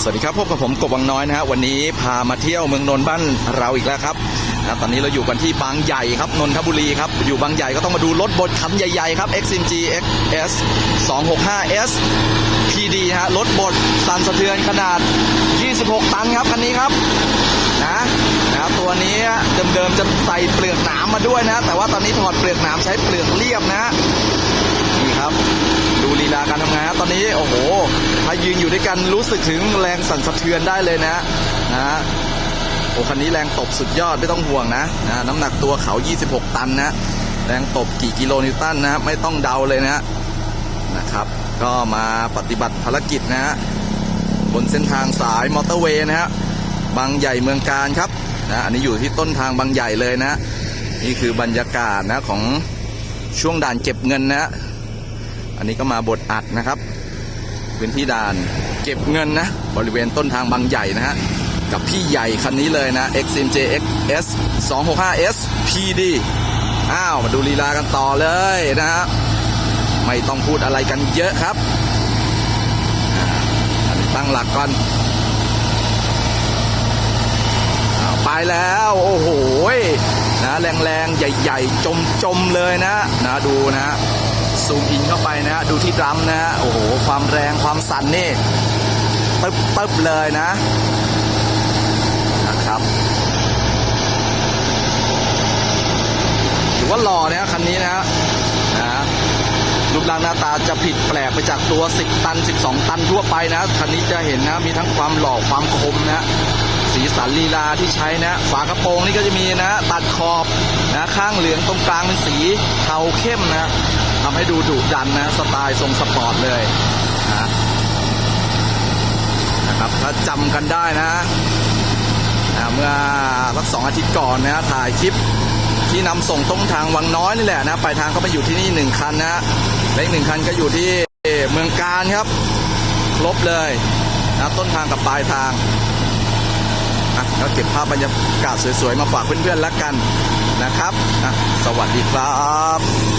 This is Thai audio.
สวัสดีครับพบกับผมกบวังน้อยนะฮะวันนี้พามาเที่ยวเมืองนนท์บ้านเราอีกแล้วครับนะตอนนี้เราอยู่กันที่บางใหญ่ครับนนทบุรีครับอยู่บางใหญ่ก็ต้องมาดูรถบดคันใหญ่ๆครับ XMG XS 265 S PD ฮะรถบดสั่นสะเทือนขนาด 26 ตันครับคันนี้ครับนะนะตัวนี้เดิมๆจะใส่เปลือกหนามมาด้วยนะ แต่ว่าตอนนี้ถอดเปลือกหนามใช้เปลือกเรียบนะ ลาการทำงานตอนนี้โอ้โหถ้ายืนอยู่ด้วยกันรู้สึกถึงแรงสั่นสะเทือนได้เลยนะนะโอ้คันนี้แรงตบสุดยอดไม่ต้องห่วงนะนะน้ำหนักตัวเขา 26 ตันนะ แรงตบกี่กิโลนิวตันนะไม่ต้องเดาเลยนะนะครับ ก็มาปฏิบัติภารกิจนะฮะบนเส้นทางสายมอเตอร์เวย์นะฮะบางใหญ่เมืองการครับนะอันนี้อยู่ที่ต้นทางบางใหญ่เลยนะ นี่คือบรรยากาศนะของช่วงด่านเก็บเงินนะ อันนี้ก็มาบดอัดนะครับ พื้นที่ด่านเก็บเงินนะ บริเวณต้นทางบางใหญ่นะฮะ กับพี่ใหญ่คันนี้เลยนะ XMJ XS 265S PD อ้าว มาดูลีลากันต่อเลยนะฮะ ไม่ต้องพูดอะไรกันเยอะครับอันนี้ตั้งหลักก่อนอไปแล้ว โอ้โหนะแรงๆ ใหญ่ ๆ จม ๆ เลยนะ นะดูนะ ซูมอินเข้าไปนะดูที่ดรัมนะโอ้โหความแรงความสั่นนี่ตึ๊บตึ๊บเลยนะนะครับถือว่าหล่อนะคันนี้นะนะรูปร่างหน้าตาจะผิดแปลกไปจากตัว 10 ตัน 12 ตันทั่วไปนะคันนี้จะเห็นนะมีทั้งความหล่อความคมนะสีสันลีลาที่ใช้นะ ฝากระโปรงนี่ก็จะมีนะ ตัดขอบนะข้างเหลืองตรงกลางเป็นสีเทาเข้มนะ ทำให้ดูดุดันนะสไตล์ทรงสปอร์ตเลยนะนะครับถ้าจำกันได้นะอ่าเมื่อสักสองอาทิตย์ก่อนนะถ่ายคลิปที่นำส่งต้งทางวังน้อยนี่แหละนะปลายทางก็มาอยู่ที่นี่หนึ่งคันนะและอีกหนึ่งคันก็อยู่ที่เมืองการครับครบเลยนะต้นทางกับปลายทางอะก็เก็บภาพบรรยากาศสวยๆ มาฝากเพื่อนๆแล้วกันนะครับอะสวัสดีครับ